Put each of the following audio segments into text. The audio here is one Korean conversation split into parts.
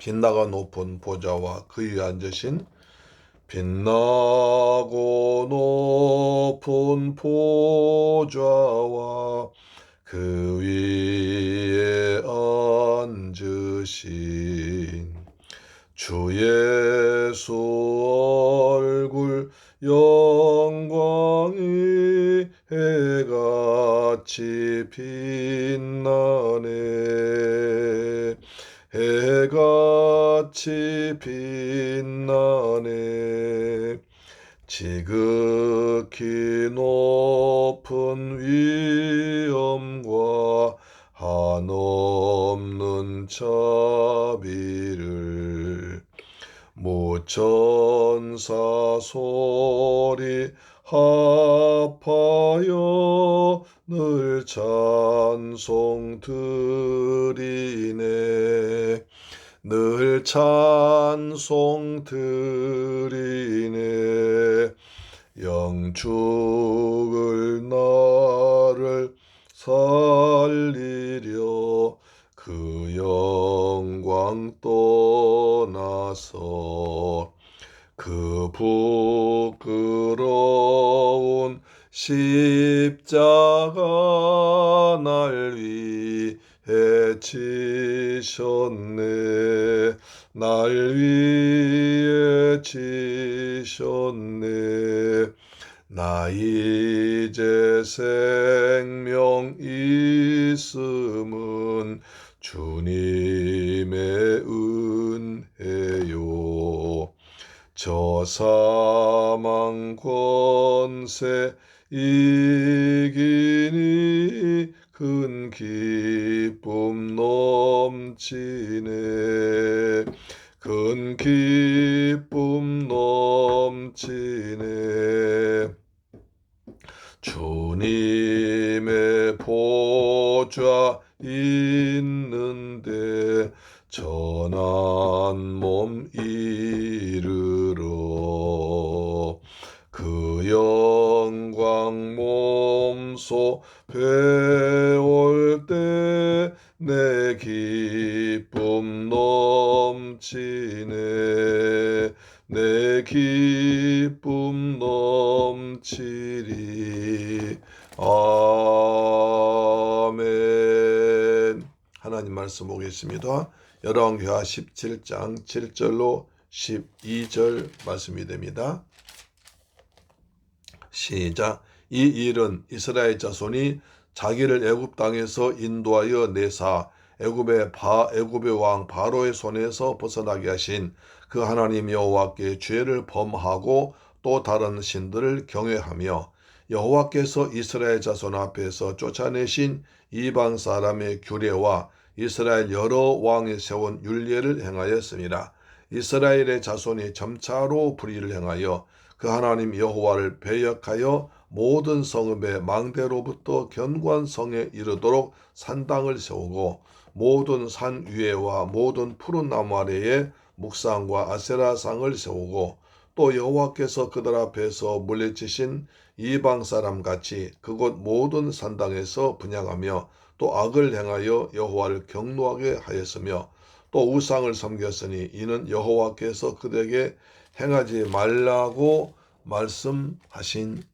빛나가 높은 보좌와 그 위에 앉으신 빛나고 높은 보좌와 그 위에 앉으신 주 예수 얼굴 영광이 해같이 빛나네 해같이 빛나네. 지극히 높은 위엄과 한없는 자비를 무천사 소리 합하여 늘 찬송 드리네. 늘 찬송 드리네. 영축을 나를 살리려 그 영광 떠나서 그 부끄러운 십자가 날 위해 지셨네. 날 위해 지셨네. 나 이제 생명 있음은 주님의 은혜요. 저 사망 권세 이기니 큰 기쁨 넘치네. 큰 기쁨 넘치네. 주님의 보좌 있는데 전한 몸이 배울 때내 기쁨 넘치네 내 기쁨 넘치리 아멘 하나님 말씀 보겠습니다. 열왕기하 17장 7절로 12절 말씀이 됩니다. 시작. 이 일은 이스라엘 자손이 자기를 애굽 땅에서 인도하여 내사 애굽의 바 애굽의 왕 바로의 손에서 벗어나게 하신 그 하나님 여호와께 죄를 범하고 또 다른 신들을 경외하며 여호와께서 이스라엘 자손 앞에서 쫓아내신 이방 사람의 규례와 이스라엘 여러 왕이 세운 율례를 행하였습니다. 이스라엘의 자손이 점차로 불의를 행하여 그 하나님 여호와를 배역하여 모든 성읍의 망대로부터 견고한 성에 이르도록 산당을 세우고 모든 산 위에와 모든 푸른 나무 아래에 묵상과 아세라상을 세우고 또 여호와께서 그들 앞에서 물리치신 이방 사람 같이 그곳 모든 산당에서 분양하며 또 악을 행하여 여호와를 경노하게 하였으며 또 우상을 섬겼으니 이는 여호와께서 그들에게 행하지 말라고 말씀하신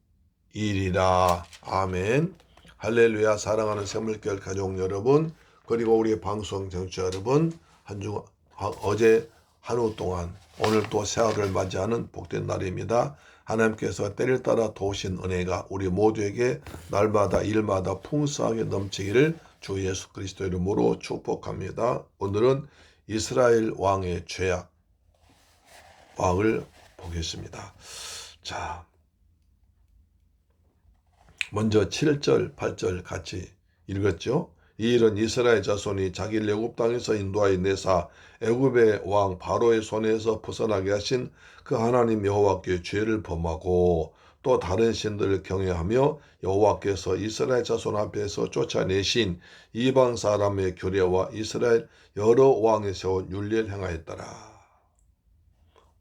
일이라. 아멘. 할렐루야. 사랑하는 생물결 가족 여러분, 그리고 우리 방송 정치 여러분, 한주 어제 한후 동안 오늘 또 새하루를 맞이하는 복된 날입니다. 하나님께서 때를 따라 도우신 은혜가 우리 모두에게 날마다 일마다 풍성하게 넘치기를 주 예수 그리스도 이름으로 축복합니다. 오늘은 이스라엘 왕의 죄악 왕을 보겠습니다. 자, 먼저 7절, 8절 같이 읽었죠? 이 일은 이스라엘 자손이 자기를 애굽 땅에서 인도하여 내사 애굽의 왕 바로의 손에서 벗어나게 하신 그 하나님 여호와께 죄를 범하고 또 다른 신들을 경외하며 여호와께서 이스라엘 자손 앞에서 쫓아내신 이방 사람의 교례와 이스라엘 여러 왕에 세운 윤리를 행하였더라.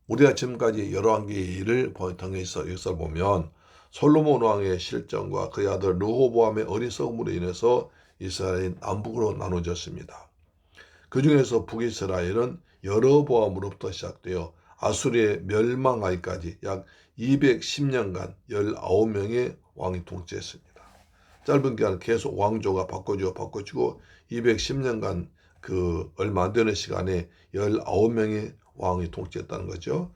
우리가 지금까지 열왕기를 통해서 여기서 보면 솔로몬 왕의 실정과 그의 아들 르호보암의 어리석음으로 인해서 이스라엘이 남북으로 나눠졌습니다. 그 중에서 북이스라엘은 여러보암으로부터 시작되어 아수리의 멸망하기까지 약 210년간 19명의 왕이 통치했습니다. 짧은 기간 계속 왕조가 바꿔주고 바꿔주고 210년간 그 얼마 안 되는 시간에 19명의 왕이 통치했다는 거죠.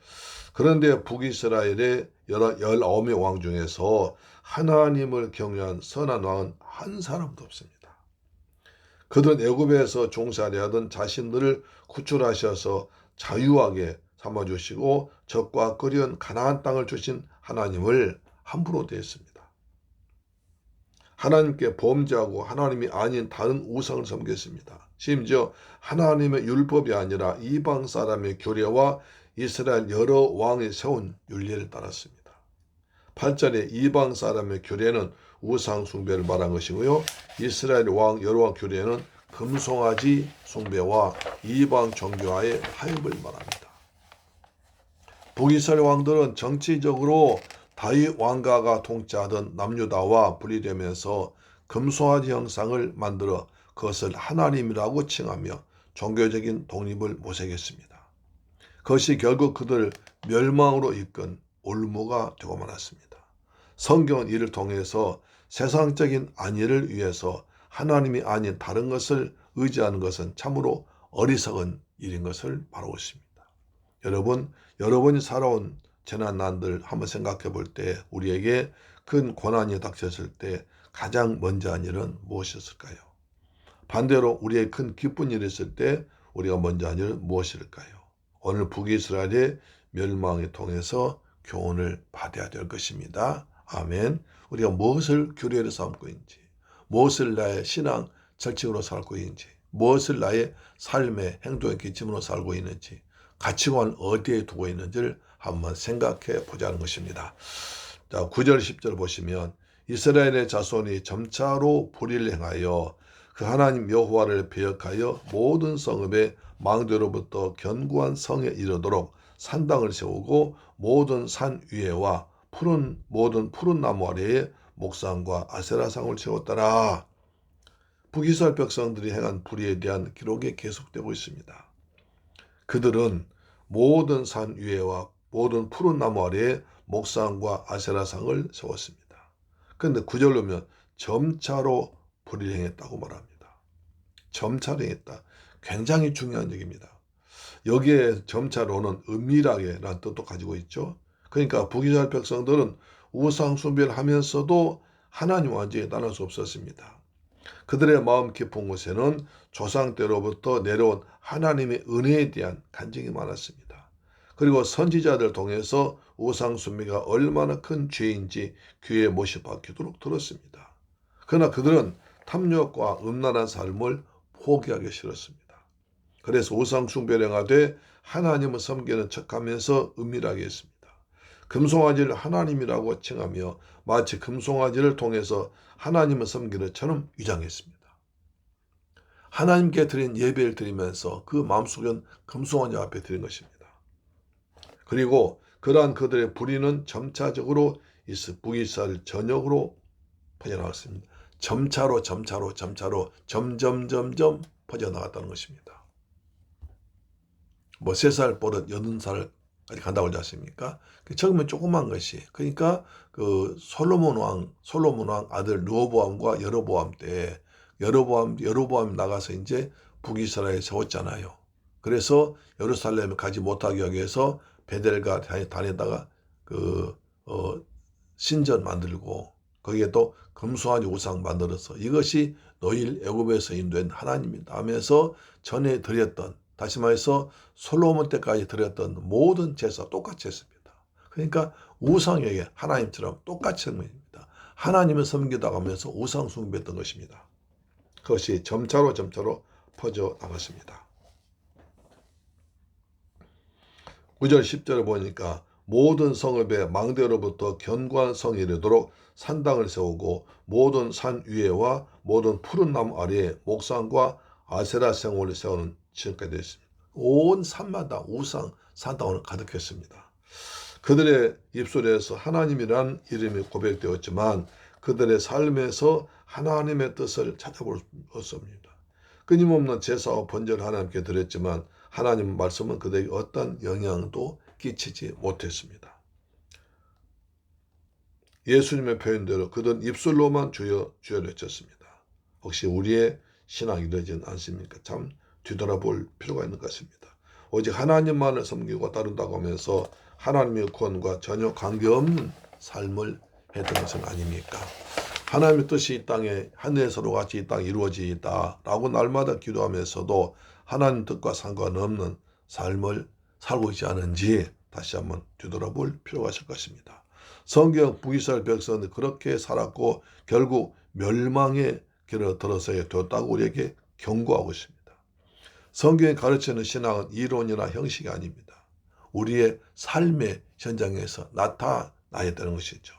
그런데 북이스라엘의 19명 왕 중에서 하나님을 경외한 선한 왕은 한 사람도 없습니다. 그들은 애굽에서 종살이 하던 자신들을 구출하셔서 자유하게 삼아주시고 적과 끓이온 가나안 땅을 주신 하나님을 함부로 대했습니다. 하나님께 범죄하고 하나님이 아닌 다른 우상을 섬겼습니다. 심지어 하나님의 율법이 아니라 이방 사람의 교례와 이스라엘 여러 왕이 세운 윤리를 따랐습니다. 8절에 이방 사람의 교례는 우상 숭배를 말한 것이고요. 이스라엘 왕 여러 왕 교례는 금송아지 숭배와 이방 종교와의 하입을 말합니다. 북이스라엘 왕들은 정치적으로 다윗 왕가가 통치하던 남유다와 분리되면서 금송아지 형상을 만들어 그것을 하나님이라고 칭하며 종교적인 독립을 모색했습니다. 그것이 결국 그들 멸망으로 이끈 올무가 되고 말았습니다. 성경은 이를 통해서 세상적인 안위를 위해서 하나님이 아닌 다른 것을 의지하는 것은 참으로 어리석은 일인 것을 바라고 있습니다. 여러분, 여러분이 살아온 재난난들 한번 생각해 볼 때 우리에게 큰 고난이 닥쳤을 때 가장 먼저 한 일은 무엇이었을까요? 반대로 우리의 큰 기쁜 일이 있을 때 우리가 먼저 한 일은 무엇일까요? 오늘 북이스라엘의 멸망을 통해서 교훈을 받아야 될 것입니다. 아멘. 우리가 무엇을 규례로 삼고 있는지, 무엇을 나의 신앙 절칙으로 살고 있는지, 무엇을 나의 삶의 행동의 기침으로 살고 있는지, 가치관 어디에 두고 있는지를 한번 생각해 보자는 것입니다. 자, 9절 10절 보시면 이스라엘의 자손이 점차로 불의를 행하여 그 하나님 여호와를 배역하여 모든 성읍의 망대로부터 견고한 성에 이르도록 산당을 세우고 모든 산 위에와 푸른 모든 푸른 나무 아래에 목상과 아세라상을 세웠더라. 북이스라엘 백성들이 행한 불의에 대한 기록이 계속되고 있습니다. 그들은 모든 산 위에와 모든 푸른 나무 아래에 목상과 아세라상을 세웠습니다. 그런데 구절로면 점차로 불의를 행했다고 말합니다. 점차로 행했다. 굉장히 중요한 얘기입니다. 여기에 점차 로는 은밀하게라는 뜻도 가지고 있죠. 그러니까 북이스라엘 백성들은 우상 숭배를 하면서도 하나님 완전히 떠날 수 없었습니다. 그들의 마음 깊은 곳에는 조상 때로부터 내려온 하나님의 은혜에 대한 간증이 많았습니다. 그리고 선지자들 통해서 우상 숭배가 얼마나 큰 죄인지 귀에 못이 박히도록 들었습니다. 그러나 그들은 탐욕과 음란한 삶을 포기하기 싫었습니다. 그래서 우상 숭배를 하되 하나님을 섬기는 척하면서 은밀하게 했습니다. 금송아지를 하나님이라고 칭하며 마치 금송아지를 통해서 하나님을 섬기는 처럼 위장했습니다. 하나님께 드린 예배를 드리면서 그 마음속엔 금송아지 앞에 드린 것입니다. 그리고 그러한 그들의 불의는 점차적으로 북이스라엘 전역으로 퍼져나갔습니다. 점차로 점차로 점차로 점점점점 퍼져나갔다는 것입니다. 뭐 세 살 버릇 여든 살까지 간다고 하지 않습니까? 그 처음에 조그만 것이 그러니까 그 솔로몬 왕 솔로몬 왕 아들 르호보암과 여로보암 때 여로보암 여로보암 나가서 이제 북이스라엘 세웠잖아요. 그래서 예루살렘에 가지 못하게 하기 위해서 베델과 다니다가 그 어, 신전 만들고 거기에 또 금수화지 우상 만들어서 이것이 너희 애굽에서 인도한 하나님이다 하면서 전에 드렸던 다시 말해서 솔로몬 때까지 드렸던 모든 제사 똑같이 했습니다. 그러니까 우상에게 하나님처럼 똑같이 했습니다. 하나님을 섬기다 가면서 우상 숭배했던 것입니다. 그것이 점차로 점차로 퍼져 나갔습니다. 9절 10절을 보니까 모든 성읍의 망대로부터 견고한 성이 이르도록 산당을 세우고 모든 산 위에와 모든 푸른 나무 아래에 목상과 아세라 생원을 세우는 지금까지 되었습니다. 온 산마다 우상 산당으로 가득했습니다. 그들의 입술에서 하나님이란 이름이 고백되었지만 그들의 삶에서 하나님의 뜻을 찾아볼 수 없습니다. 끊임없는 제사와 번제를 하나님께 드렸지만 하나님 말씀은 그들에게 어떤 영향도 끼치지 못했습니다. 예수님의 표현대로 그들은 입술로만 주여 주여 외쳤습니다. 혹시 우리의 신앙이 이러지는 않습니까? 참 뒤돌아볼 필요가 있는 것입니다. 오직 하나님만을 섬기고 따른다고 하면서 하나님의 구원과 전혀 관계없는 삶을 했던 것은 아닙니까? 하나님의 뜻이 이 땅에 하늘에서로 같이 이 땅에 이루어지다라고 날마다 기도하면서도 하나님 뜻과 상관없는 삶을 살고 있지 않은지 다시 한번 뒤돌아볼 필요가 있을 것입니다. 성경 북이스라엘 백성은 그렇게 살았고 결국 멸망의 길을 들어서야 되었다고 우리에게 경고하고 있습니다. 성경이 가르치는 신앙은 이론이나 형식이 아닙니다. 우리의 삶의 현장에서 나타나야 되는 것이죠.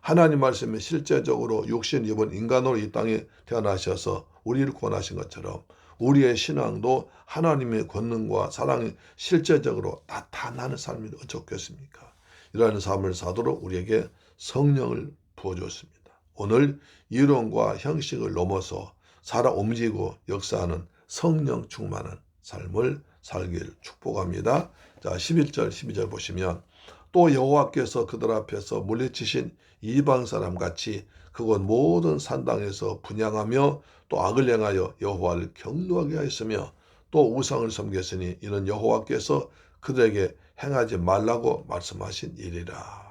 하나님 말씀이 실제적으로 육신 입은 인간으로 이 땅에 태어나셔서 우리를 구원하신 것처럼 우리의 신앙도 하나님의 권능과 사랑이 실제적으로 나타나는 삶이 어쩌겠습니까? 이러한 삶을 사도록 우리에게 성령을 부어줬습니다. 오늘 이론과 형식을 넘어서 살아 움직이고 역사하는 성령 충만한 삶을 살길 축복합니다. 자, 11절, 12절 보시면 또 여호와께서 그들 앞에서 물리치신 이방 사람 같이 그곳 모든 산당에서 분양하며 또 악을 행하여 여호와를 경노하게 하였으며 또 우상을 섬겼으니 이는 여호와께서 그들에게 행하지 말라고 말씀하신 일이라.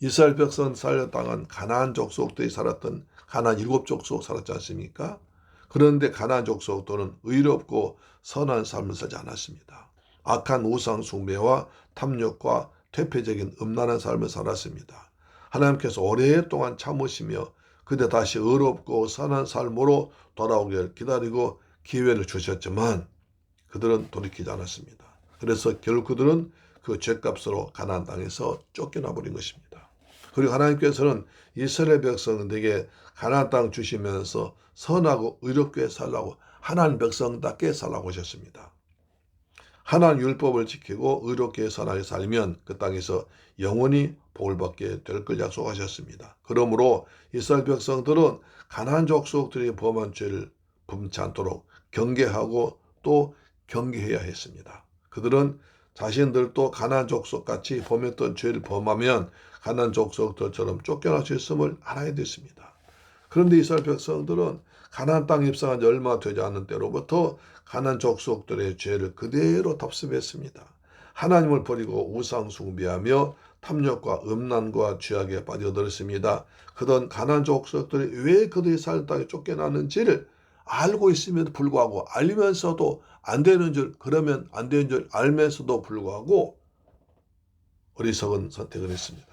이스라엘 백성 살려당한 가나안 족속들이 살았던 가나안 일곱 족속 살았지 않습니까? 그런데 가나안 족속들은 의롭고 선한 삶을 살지 않았습니다. 악한 우상 숭배와 탐욕과 퇴폐적인 음란한 삶을 살았습니다. 하나님께서 오랫동안 참으시며 그때 다시 의롭고 선한 삶으로 돌아오길 기다리고 기회를 주셨지만 그들은 돌이키지 않았습니다. 그래서 결국 그들은 그 죄값으로 가나안 땅에서 쫓겨나 버린 것입니다. 그리고 하나님께서는 이스라엘 백성들에게 가나안 땅 주시면서 선하고 의롭게 살라고 하나님 백성답게 살라고 하셨습니다. 하나님 율법을 지키고 의롭게 선하게 살면 그 땅에서 영원히 복을 받게 될 걸 약속하셨습니다. 그러므로 이스라엘 백성들은 가나안 족속들이 범한 죄를 범치 않도록 경계하고 또 경계해야 했습니다. 그들은 자신들도 가나안 족속 같이 범했던 죄를 범하면 가나안 족속들처럼 쫓겨날 수 있음을 알아야 됐습니다. 그런데 이스라엘 백성들은 가나안 땅 입성한 지 얼마 되지 않은 때로부터 가나안 족속들의 죄를 그대로 답습했습니다. 하나님을 버리고 우상 숭배하며 탐욕과 음란과 죄악에 빠져들었습니다. 그던 가난 족속들이 왜 그들이 살 땅에 쫓겨나는지를 알고 있음에도 불구하고 알면서도 안 되는 줄 그러면 안 되는 줄 알면서도 불구하고 어리석은 선택을 했습니다.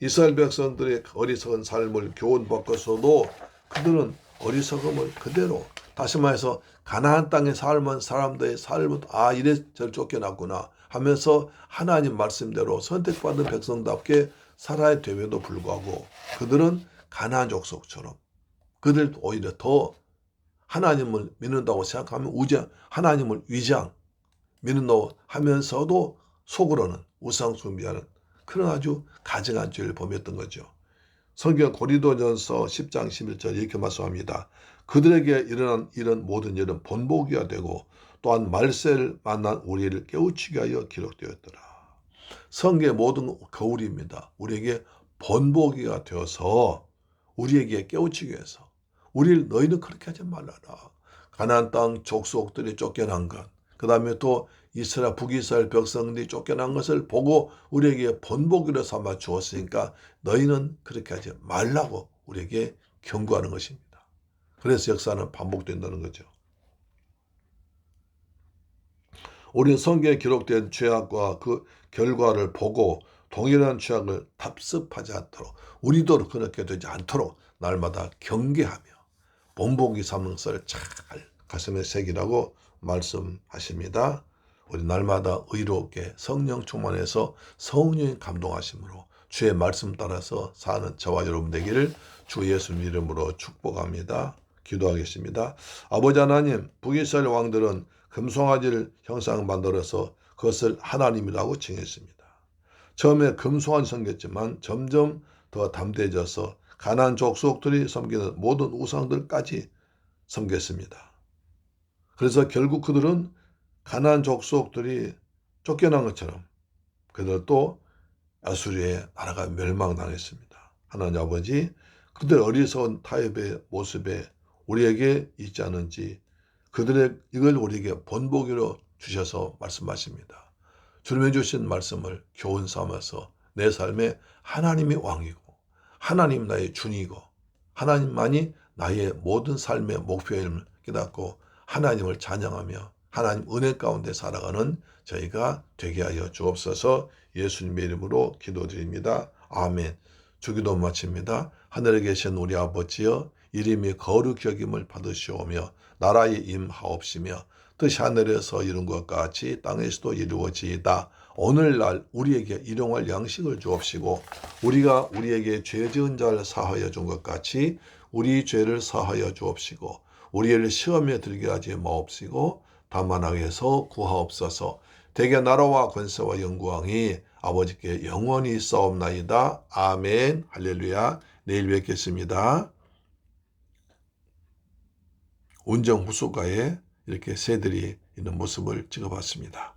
이스라엘 백성들의 어리석은 삶을 교훈받고서도 그들은 어리석음을 그대로 다시 말해서 가나안 땅에 살면 사람들의 삶은 아 이래 저 쫓겨났구나 하면서 하나님 말씀대로 선택받은 백성답게 살아야 됨에도 불구하고 그들은 가나안 족속처럼 그들 오히려 더 하나님을 믿는다고 생각하면 우장 하나님을 위장 믿는다고 하면서도 속으로는 우상 숭배하는 그런 아주 가증한 죄를 범했던 거죠. 성경 고리도전서 10장 11절 이렇게 말씀합니다. 그들에게 일어난 이런 모든 일은 본보기가 되고 또한 말세를 만난 우리를 깨우치게 하여 기록되었더라. 성경의 모든 거울입니다. 우리에게 본보기가 되어서 우리에게 깨우치기 위해서 우리를 너희는 그렇게 하지 말라라. 가나안 땅 족속들이 쫓겨난 것 그 다음에 또 이스라엘 북이스라엘 백성들이 쫓겨난 것을 보고 우리에게 본보기로 삼아 주었으니까 너희는 그렇게 하지 말라고 우리에게 경고하는 것입니다. 그래서 역사는 반복된다는 거죠. 우리는 성경에 기록된 죄악과 그 결과를 보고 동일한 죄악을 답습하지 않도록 우리도 그렇게 되지 않도록 날마다 경계하며 본보기 것을 잘 가슴에 새기라고 말씀하십니다. 우리 날마다 의롭게 성령 충만해서 성령의 감동하심으로 주의 말씀 따라서 사는 저와 여러분 되기를 주 예수 이름으로 축복합니다. 기도하겠습니다. 아버지 하나님, 북이스라엘 왕들은 금송아지를 형상 만들어서 그것을 하나님이라고 칭했습니다. 처음에 금송아지 섬겼지만 점점 더 담대해져서 가난 족속들이 섬기는 모든 우상들까지 섬겼습니다. 그래서 결국 그들은 가난 족속들이 쫓겨난 것처럼 그들도 아수리의 나라가 멸망당했습니다. 하나님 아버지, 그들 어리석은 타협의 모습에 우리에게 있지 않은지 그들의 이걸 우리에게 본보기로 주셔서 말씀하십니다. 주님의 주신 말씀을 교훈 삼아서 내 삶에 하나님이 왕이고 하나님 나의 주이고 하나님만이 나의 모든 삶의 목표임을 깨닫고 하나님을 찬양하며 하나님 은혜 가운데 살아가는 저희가 되게 하여 주옵소서 예수님의 이름으로 기도드립니다. 아멘. 주기도 마칩니다. 하늘에 계신 우리 아버지여 이름이 거룩히 여김을 받으시오며 나라의 임하옵시며 뜻이 하늘에서 이룬 것 같이 땅에서도 이루어지이다. 오늘날 우리에게 일용할 양식을 주옵시고 우리가 우리에게 죄 지은 자를 사하여 준 것 같이 우리 죄를 사하여 주옵시고 우리를 시험에 들게 하지 마옵시고 다만 악에서 구하옵소서 대개 나라와 권세와 영광이 아버지께 영원히 싸움나이다. 아멘 할렐루야 내일 뵙겠습니다. 운정 후속가에 이렇게 새들이 있는 모습을 찍어봤습니다.